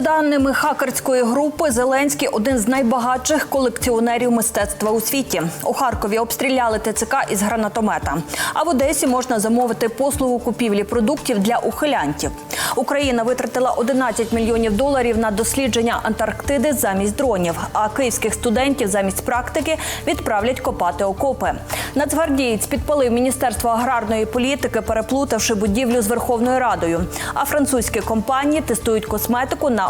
Даними хакерської групи, Зеленський один з найбагатших колекціонерів мистецтва у світі. У Харкові обстріляли ТЦК із гранатомета. А в Одесі можна замовити послугу купівлі продуктів для ухилянтів. Україна витратила 11 мільйонів доларів на дослідження Антарктиди замість дронів. А київських студентів замість практики відправлять копати окопи. Нацгвардієць підпалив міністерство аграрної політики, переплутавши будівлю з Верховною Радою. А французькі компанії тестують косметику на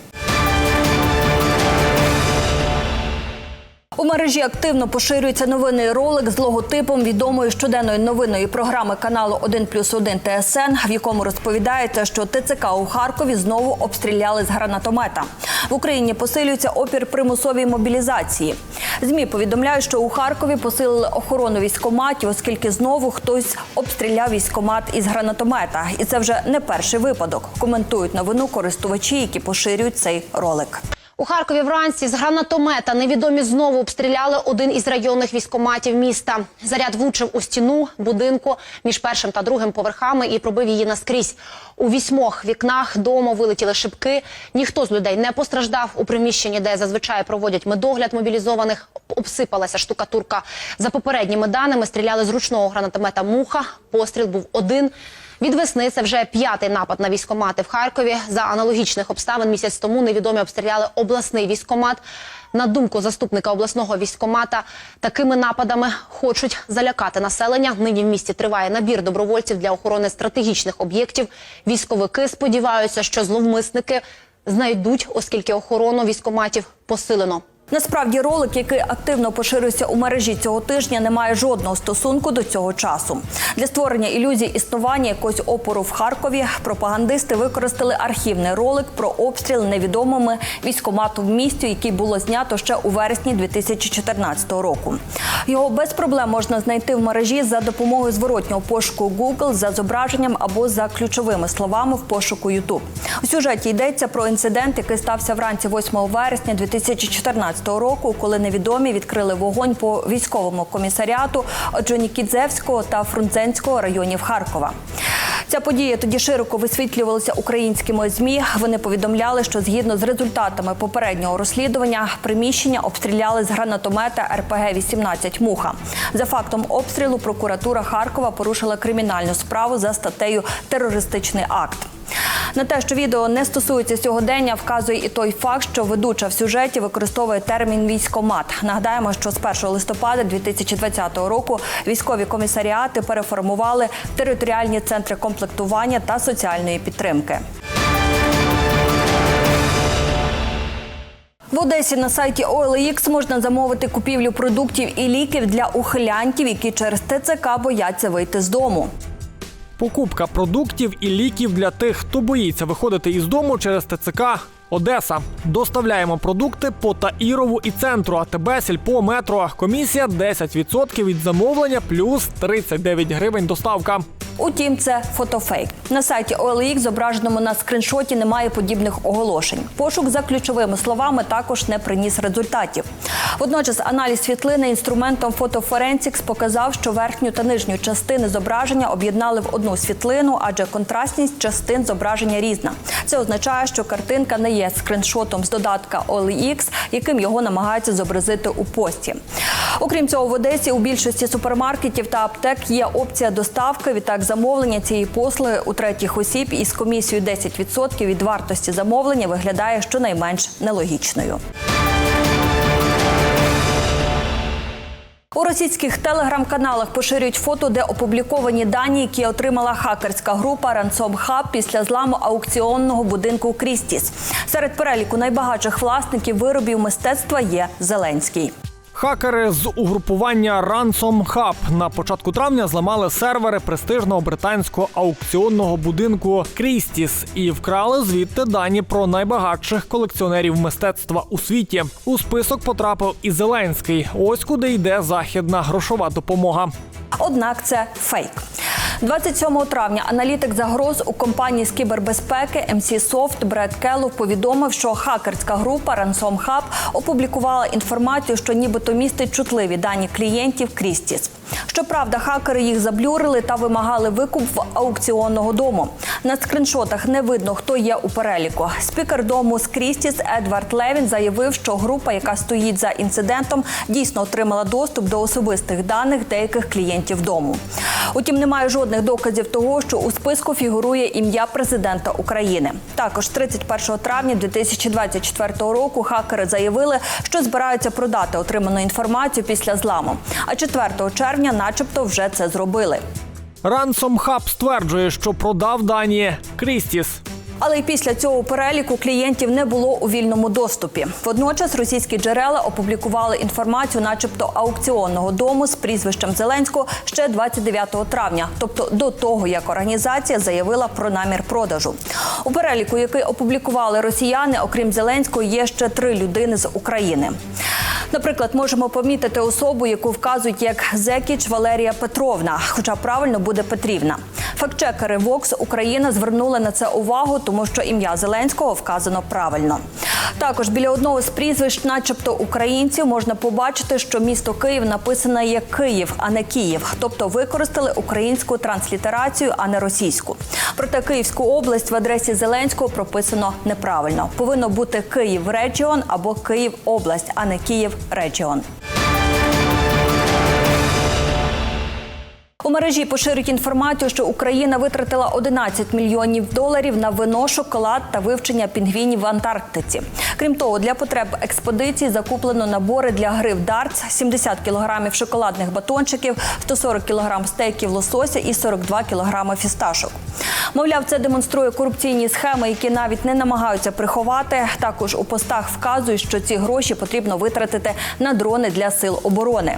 У мережі активно поширюється новинний ролик з логотипом відомої щоденної новинної програми каналу 1 плюс 1 ТСН, в якому розповідається, що ТЦК у Харкові знову обстріляли з гранатомета. В Україні посилюється опір примусовій мобілізації. Змі повідомляють, що у Харкові посилили охорону військоматів, оскільки знову хтось обстріляв військомат із гранатомета. І це вже не перший випадок. Коментують новину користувачі, які поширюють цей ролик. У Харкові вранці з гранатомета невідомі знову обстріляли один із районних військоматів міста. Заряд влучив у стіну будинку між першим та другим поверхами і пробив її наскрізь. У вісьмох вікнах дому вилетіли шибки. Ніхто з людей не постраждав. У приміщенні, де зазвичай проводять медогляд мобілізованих, обсипалася штукатурка. За попередніми даними стріляли з ручного гранатомета муха. Постріл був один. Від весни це вже п'ятий напад на військомати в Харкові. За аналогічних обставин місяць тому невідомі обстріляли обласний військомат. На думку заступника обласного військомата, такими нападами хочуть залякати населення. Нині в місті триває набір добровольців для охорони стратегічних об'єктів. Військовики сподіваються, що зловмисники знайдуть, оскільки охорону військоматів посилено. Насправді ролик, який активно поширюється у мережі цього тижня, не має жодного стосунку до цього часу. Для створення ілюзії існування якогось опору в Харкові пропагандисти використали архівний ролик про обстріл невідомими військомату в місті, який було знято ще у вересні 2014 року. Його без проблем можна знайти в мережі за допомогою зворотнього пошуку Google за зображенням або за ключовими словами в пошуку YouTube. У сюжеті йдеться про інцидент, який стався вранці 8 вересня 2014 року, коли невідомі відкрили вогонь по військовому комісаріату Джонікідзевського та Фрунзенського районів Харкова. Ця подія тоді широко висвітлювалася українськими змі. Вони повідомляли, що згідно з результатами попереднього розслідування приміщення обстріляли з гранатомета РПГ 18 Муха. За фактом обстрілу прокуратура Харкова порушила кримінальну справу за статтею Терористичний акт. На те, що відео не стосується сьогодення, вказує і той факт, що ведуча в сюжеті використовує термін військомат. Нагадаємо, що з 1 листопада 2020 року військові комісаріати переформували територіальні центри комплектування та соціальної підтримки. В Одесі на сайті OLX можна замовити купівлю продуктів і ліків для ухилянтів, які через ТЦК бояться вийти з дому. Покупка продуктів і ліків для тих, хто боїться виходити із дому через ТЦК. Одеса. Доставляємо продукти по Таїрову і центру АТБ, Сільпо, метро. Комісія 10% від замовлення плюс 39 гривень доставка. Утім, це фотофейк. На сайті OLX, зображеному на скріншоті, немає подібних оголошень. Пошук за ключовими словами також не приніс результатів. Водночас аналіз світлини інструментом фотофоренсікс показав, що верхню та нижню частини зображення об'єднали в одну світлину, адже контрастність частин зображення різна. Це означає, що картинка не є скріншотом з додатка OLX, яким його намагаються зобразити у пості. Окрім цього, в Одесі у більшості супермаркетів та аптек є опція доставки. Відтак замовлення цієї послуги у третіх осіб із комісією 10% від вартості замовлення виглядає щонайменш нелогічною. У російських телеграм-каналах поширюють фото, де опубліковані дані, які отримала хакерська група Ransom Hub після зламу аукціонного будинку Крістіс. Серед переліку найбагатших власників виробів мистецтва є Зеленський. Хакери з угрупування Ransom Hub на початку травня зламали сервери престижного британського аукціонного будинку Крістіс і вкрали звідти дані про найбагатших колекціонерів мистецтва у світі. У список потрапив і Зеленський. Ось куди йде західна грошова допомога. Однак це фейк. 27 травня аналітик загроз у компанії з кібербезпеки MC Soft Бред Келлов повідомив, що хакерська група Ransom Hub опублікувала інформацію, що нібито містить чутливі дані клієнтів Крістіс. Щоправда, хакери їх заблюрили та вимагали викуп в аукціонного дому. На скріншотах не видно, хто є у переліку. Спікер дому з Крістіс Едвард Левін заявив, що група, яка стоїть за інцидентом, дійсно отримала доступ до особистих даних деяких клієнтів дому. Утім, немає жодних доказів того, що у списку фігурує ім'я президента України. Також 31 травня 2024 року хакери заявили, що збираються продати отриману інформацію після зламу. А 4 червня, начебто, вже це зробили. Ransom Hub стверджує, що продав дані Крістіс. Але й після цього переліку клієнтів не було у вільному доступі. Водночас російські джерела опублікували інформацію, начебто аукціонного дому з прізвищем Зеленського ще 29 травня, тобто до того, як організація заявила про намір продажу. У переліку, який опублікували росіяни, окрім Зеленського, є ще три людини з України. Наприклад, можемо помітити особу, яку вказують як Зекіч Валерія Петровна, хоча правильно буде Петрівна. Фактчекери Vox Україна звернули на це увагу, тому що ім'я Зеленського вказано правильно. Також біля одного з прізвищ, начебто українців, можна побачити, що місто Київ написано як Київ, а не Київ, тобто використали українську транслітерацію, а не російську. Проте Київську область в адресі Зеленського прописано неправильно. Повинно бути Київ Регіон або Київ область, а не Київ Регіон. У мережі поширюють інформацію, що Україна витратила 11 мільйонів доларів на вино, шоколад та вивчення пінгвінів в Антарктиці. Крім того, для потреб експедиції закуплено набори для гри в дартс, 70 кілограмів шоколадних батончиків, 140 кілограм стейків лосося і 42 кілограми фісташок. Мовляв, це демонструє корупційні схеми, які навіть не намагаються приховати. Також у постах вказують, що ці гроші потрібно витратити на дрони для сил оборони.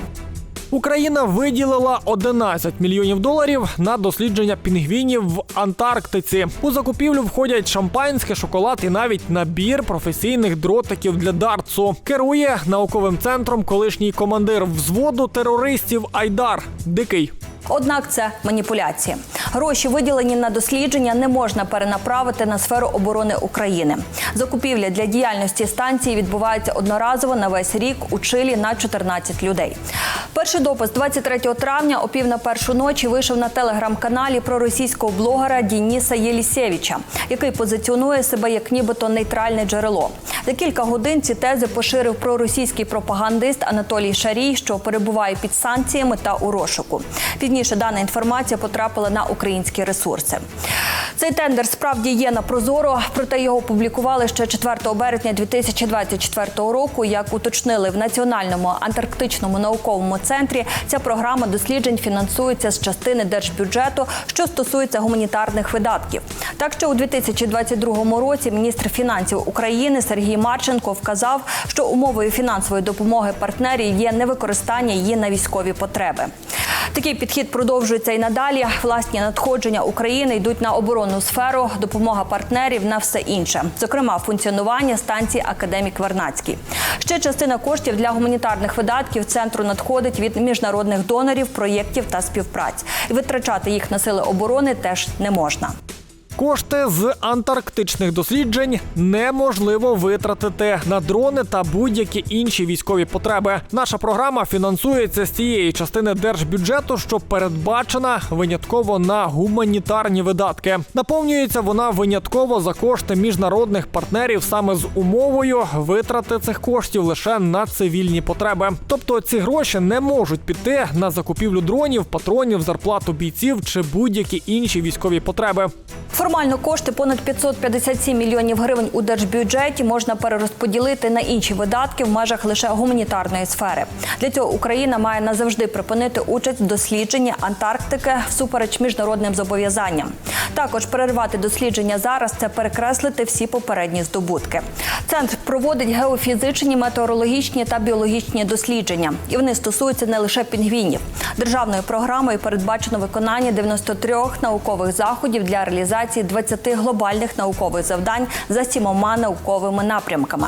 Україна виділила 11 мільйонів доларів на дослідження пінгвінів в Антарктиці. У закупівлю входять шампанське, шоколад і навіть набір професійних дротиків для дартсу. Керує науковим центром колишній командир взводу терористів Айдар Дикий. Однак це маніпуляції. Гроші, виділені на дослідження, не можна перенаправити на сферу оборони України. Закупівля для діяльності станції відбувається одноразово на весь рік у Чилі на 14 людей. Перший допис 23 травня о пів на першу ночі вийшов на телеграм-каналі про російського блогера Дініса Єлісєвича, який позиціонує себе як нібито нейтральне джерело. За кілька годин ці тези поширив проросійський пропагандист Анатолій Шарій, що перебуває під санкціями та у розшуку. Пізніше дана інформація потрапила на українські ресурси. Цей тендер справді є на прозоро, проте його опублікували ще 4 березня 2024 року. Як уточнили в Національному антарктичному науковому центрі, ця програма досліджень фінансується з частини держбюджету, що стосується гуманітарних видатків. Так що у 2022 році міністр фінансів України Сергій Марченко вказав, що умовою фінансової допомоги партнерів є невикористання її на військові потреби. Такий підхід продовжується і надалі. Власні надходження України йдуть на оборонну сферу, допомога партнерів на все інше, зокрема функціонування станції Академік Вернацький. Ще частина коштів для гуманітарних видатків центру надходить від міжнародних донорів, проєктів та співпраць. І витрачати їх на сили оборони теж не можна. Кошти з антарктичних досліджень неможливо витратити на дрони та будь-які інші військові потреби. Наша програма фінансується з тієї частини держбюджету, що передбачена винятково на гуманітарні видатки. Наповнюється вона винятково за кошти міжнародних партнерів саме з умовою витрати цих коштів лише на цивільні потреби. Тобто ці гроші не можуть піти на закупівлю дронів, патронів, зарплату бійців чи будь-які інші військові потреби. Формально кошти понад 557 мільйонів гривень у держбюджеті можна перерозподілити на інші видатки в межах лише гуманітарної сфери. Для цього Україна має назавжди припинити участь в дослідженні Антарктики всупереч міжнародним зобов'язанням. Також перервати дослідження зараз це перекреслити всі попередні здобутки. Центр проводить геофізичні, метеорологічні та біологічні дослідження, і вони стосуються не лише пінгвінів. Державною програмою передбачено виконання 93 наукових заходів для реалізації 20 глобальних наукових завдань за сімома науковими напрямками.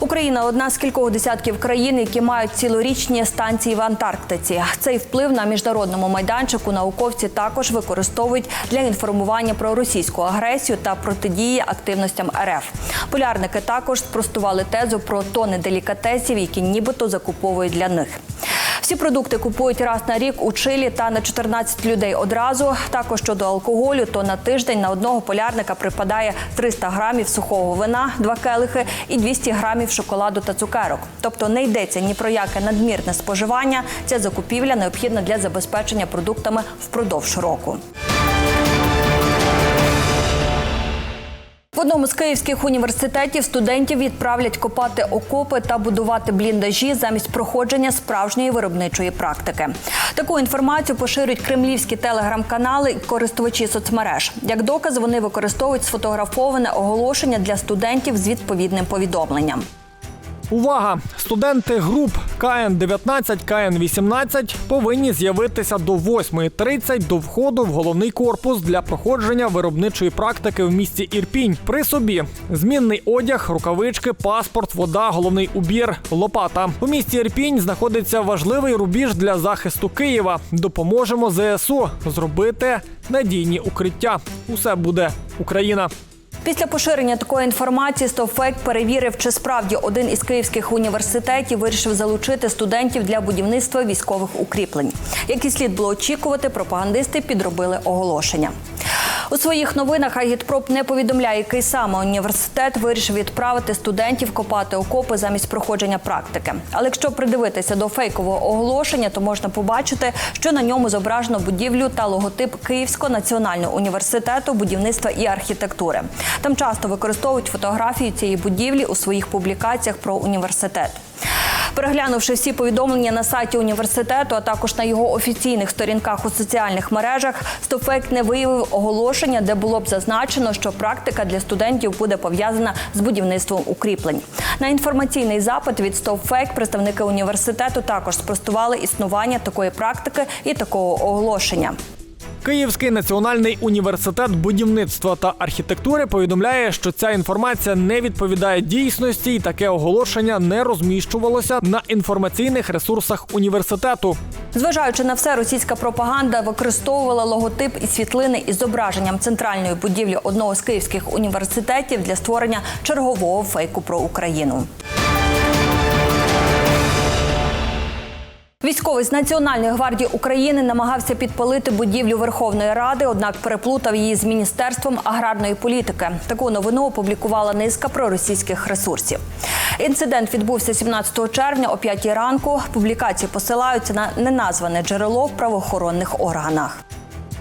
Україна одна з кількох десятків країн, які мають цілорічні станції в Антарктиці. Цей вплив на міжнародному майданчику науковці також використовують для інформування про російську агресію та протидії активностям РФ. Полярники також спростували тезу про тони делікатесів, які нібито закуповують для них. Всі продукти купують раз на рік у Чилі та на 14 людей одразу. Також щодо алкоголю, то на тиждень на одного полярника припадає 300 грамів сухого вина, два келихи і 200 грамів шоколаду та цукерок. Тобто не йдеться ні про яке надмірне споживання. Ця закупівля необхідна для забезпечення продуктами впродовж року. Одному з київських університетів студентів відправлять копати окопи та будувати бліндажі замість проходження справжньої виробничої практики. Таку інформацію поширюють кремлівські телеграм-канали і користувачі соцмереж. Як доказ, вони використовують сфотографоване оголошення для студентів з відповідним повідомленням. Увага! Студенти груп КН-19, КН-18 повинні з'явитися до 8.30 до входу в головний корпус для проходження виробничої практики в місті Ірпінь. При собі змінний одяг, рукавички, паспорт, вода, головний убір, лопата. У місті Ірпінь знаходиться важливий рубіж для захисту Києва. Допоможемо ЗСУ зробити надійні укриття. Усе буде Україна. Після поширення такої інформації Стовфейк перевірив, чи справді один із київських університетів вирішив залучити студентів для будівництва військових укріплень. Як і слід було очікувати, пропагандисти підробили оголошення. У своїх новинах Агітпроп не повідомляє, який саме університет вирішив відправити студентів копати окопи замість проходження практики. Але якщо придивитися до фейкового оголошення, то можна побачити, що на ньому зображено будівлю та логотип Київського національного університету будівництва і архітектури. Там часто використовують фотографію цієї будівлі у своїх публікаціях про університет. Переглянувши всі повідомлення на сайті університету, а також на його офіційних сторінках у соціальних мережах, Стовфейк не виявив оголошення, де було б зазначено, що практика для студентів буде пов'язана з будівництвом укріплень. На інформаційний запит від Стовфейк представники університету також спростували існування такої практики і такого оголошення. Київський національний університет будівництва та архітектури повідомляє, що ця інформація не відповідає дійсності, і таке оголошення не розміщувалося на інформаційних ресурсах університету. Зважаючи на все, російська пропаганда використовувала логотип і світлини із зображенням центральної будівлі одного з київських університетів для створення чергового фейку про Україну. Військовий з Національної гвардії України намагався підпалити будівлю Верховної Ради, однак переплутав її з міністерством аграрної політики. Таку новину опублікувала низка проросійських ресурсів. Інцидент відбувся 17 червня о 5 ранку. Публікації посилаються на неназване джерело в правоохоронних органах.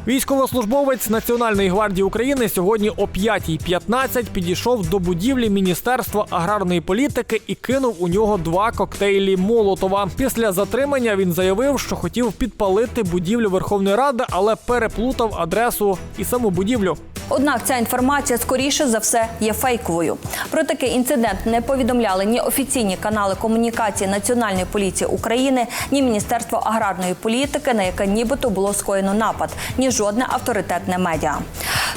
Військовослужбовець Національної гвардії України сьогодні о 5.15 підійшов до будівлі Міністерства аграрної політики і кинув у нього два коктейлі Молотова. Після затримання він заявив, що хотів підпалити будівлю Верховної Ради, але переплутав адресу і саму будівлю. Однак ця інформація скоріше за все є фейковою. Про такий інцидент не повідомляли ні офіційні канали комунікації Національної поліції України, ні Міністерство аграрної політики, на яке нібито було скоєно напад, ні жодне авторитетне медіа.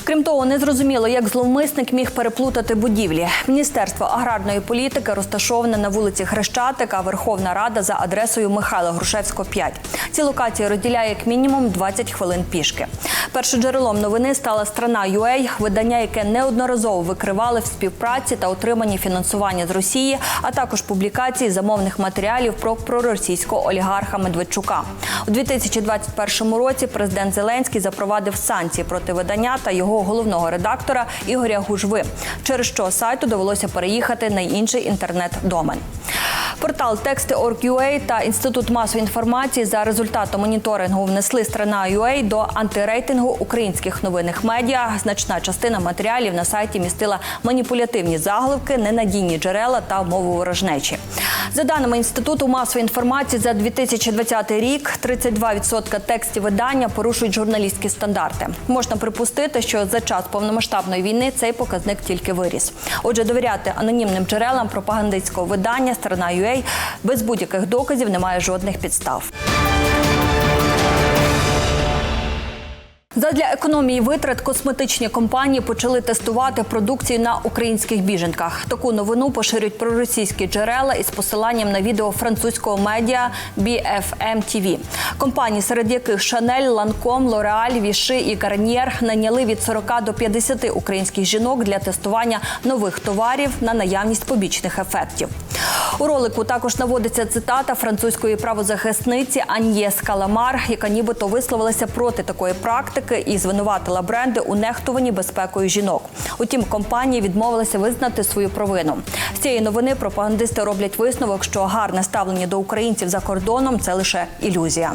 Крім того, незрозуміло, як зловмисник міг переплутати будівлі. Міністерство аграрної політики розташоване на вулиці Хрещатик, а Верховна Рада за адресою Михайла Грушевського 5. Ці локації розділяє як мінімум 20 хвилин пішки. Першоджерелом новини стала страна UA, видання, яке неодноразово викривали в співпраці та отриманні фінансування з Росії, а також публікації замовних матеріалів про проросійського олігарха Медведчука. У 2021 році президент Зеленський запровадив санкції проти видання та його головного редактора Ігоря Гужви, через що сайту довелося переїхати на інший інтернет-домен. Портал Тексти.org.ua та інститут масової інформації за результатом моніторингу внесли страна.ua до антирейтингу українських новинних медіа. Значна частина матеріалів на сайті містила маніпулятивні заголовки, ненадійні джерела та мову ворожнечі. За даними інституту масової інформації, за 2020 рік 32% текстів видання порушують журналістські стандарти. Можна припустити, що за час повномасштабної війни цей показник тільки виріс. Отже, довіряти анонімним джерелам пропагандистського видання сторона UA без будь-яких доказів немає жодних підстав. Задля економії витрат косметичні компанії почали тестувати продукцію на українських біженках. Таку новину поширюють проросійські джерела із посиланням на відео французького медіа BFM TV. Компанії, серед яких Шанель, Ланком, Лореаль, Віши і Гарнєр наняли від 40 до 50 українських жінок для тестування нових товарів на наявність побічних ефектів. У ролику також наводиться цитата французької правозахисниці Аньєс Каламар, яка нібито висловилася проти такої практики і звинуватила бренди у нехтуванні безпекою жінок. Утім, компанії відмовилися визнати свою провину. З цієї новини пропагандисти роблять висновок, що гарне ставлення до українців за кордоном це лише ілюзія.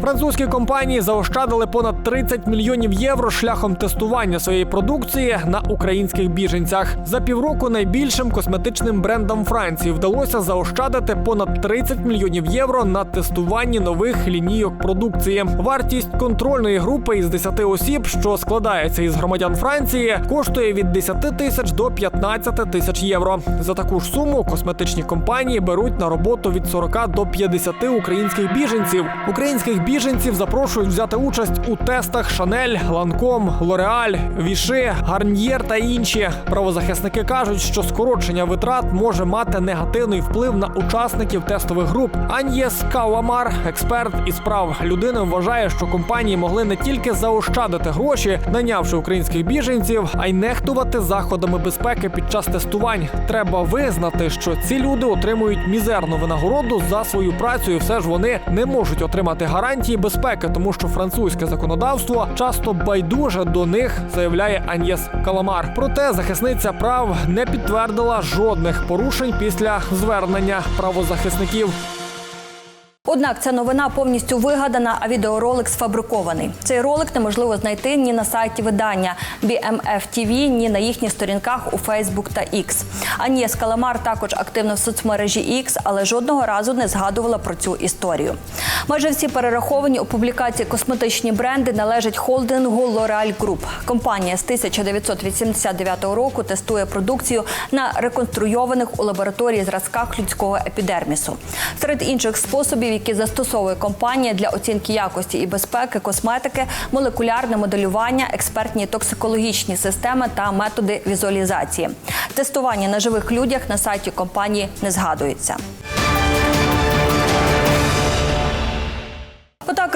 Французькі компанії заощадили понад 30 мільйонів євро шляхом тестування своєї продукції на українських біженцях. За півроку найбільшим косметичним брендам Франції вдалося заощадити понад 30 мільйонів євро на тестуванні нових лінійок продукції. Вартість контрольної групи із 10 осіб, що складається із громадян Франції, коштує від 10 тисяч до 15 тисяч євро. За таку ж суму косметичні компанії беруть на роботу від 40 до 50 українських біженців. Українських біженців запрошують взяти участь у тестах Шанель, Ланком, Лореаль, Віши, Гарньєр та інші. Правозахисники кажуть, що скорочення витрат може мати негативний вплив на учасників тестових груп. Аньєс Кауамар, експерт із прав людини, вважає, що компанії могли не тільки заощадити гроші, найнявши українських біженців, а й нехтувати заходами безпеки під час тестувань. Треба визнати, що ці люди отримують мізерну винагороду за свою працю, і все ж вони не можуть отримати гарантії безпеки, тому що французьке законодавство часто байдуже до них, заявляє Аньєс Каламар. Проте захисниця прав не підтвердила жодних порушень після звернення правозахисників. Однак ця новина повністю вигадана, а відеоролик сфабрикований. Цей ролик неможливо знайти ні на сайті видання BMF TV, ні на їхніх сторінках у Facebook та X. Анієс Каламар також активна в соцмережі X, але жодного разу не згадувала про цю історію. Майже всі перераховані у публікації косметичні бренди належать холдингу L'Oreal Group. Компанія з 1989 року тестує продукцію на реконструйованих у лабораторії зразках людського епідермісу. Серед інших способів, які застосовує компанія для оцінки якості і безпеки косметики, молекулярне моделювання, експертні токсикологічні системи та методи візуалізації. Тестування на живих людях на сайті компанії не згадується.